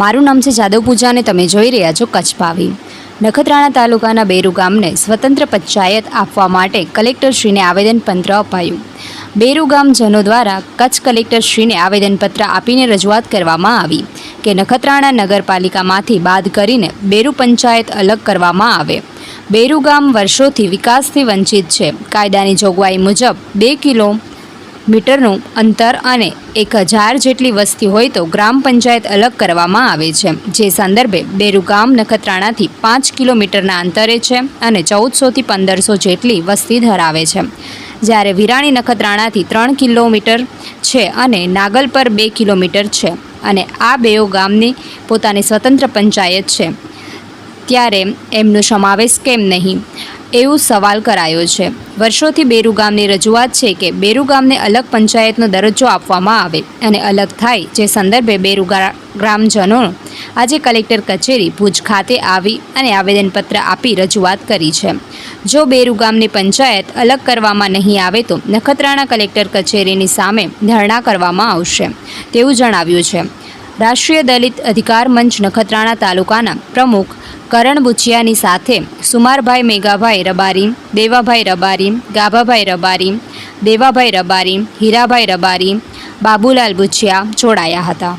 મારું નામ છે જાદવ પૂજા અને તમે જોઈ રહ્યા છો કચ્છ ભાવી. નખત્રાણા તાલુકાના બેરુ ગામને સ્વતંત્ર પંચાયત આપવા માટે કલેક્ટરશ્રીને આવેદનપત્ર અપાયું. બેરુ ગામજનો દ્વારા કચ્છ કલેક્ટરશ્રીને આવેદનપત્ર આપીને રજૂઆત કરવામાં આવી કે નખત્રાણા નગરપાલિકામાંથી બાદ કરીને બેરુ પંચાયત અલગ કરવામાં આવે. બેરુ ગામ વર્ષોથી વિકાસથી વંચિત છે. કાયદાની જોગવાઈ મુજબ બે કિલો મીટરનું અંતર અને એક હજાર જેટલી વસ્તી હોય તો ગ્રામ પંચાયત અલગ કરવામાં આવે છે. જે સંદર્ભે બેરુ ગામ નખત્રાણાથી પાંચ કિલોમીટરના અંતરે છે અને ચૌદસોથી પંદરસો જેટલી વસ્તી ધરાવે છે. જ્યારે વિરાણી નખત્રાણાથી ત્રણ કિલોમીટર છે અને નાગલ પર બે કિલોમીટર છે અને આ બેઓ ગામની પોતાની સ્વતંત્ર પંચાયત છે. ત્યારે એમનો સમાવેશ કેમ નહીં? એવું સવાલ કરાયો છે. વર્ષોથી બેરુ ગામની રજૂઆત છે કે બેરુ ગામને અલગ પંચાયતનો દરજ્જો આપવામાં આવે અને અલગ થાય જે સંદર્ભે બેરુ ગ્રામજનો આજે કલેક્ટર કચેરી ભુજ ખાતે આવી અને આવેદનપત્ર આપી રજૂઆત કરી છે. જો બેરુ ગામની પંચાયત અલગ કરવામાં નહીં આવે તો નખત્રાણા કલેક્ટર કચેરીની સામે ધરણા કરવામાં આવશે, તેવું જણાવ્યું છે. રાષ્ટ્રીય દલિત અધિકાર મંચ નખત્રાણા તાલુકાના પ્રમુખ કરણ બુચિયાની સાથે સુમારભાઈ મેઘાભાઈ રબારી, દેવાભાઈ રબારી, ગાભાભાઈ રબારી, દેવાભાઈ રબારી, હીરાભાઈ રબારી, બાબુલાલ બુચિયા જોડાયા હતા.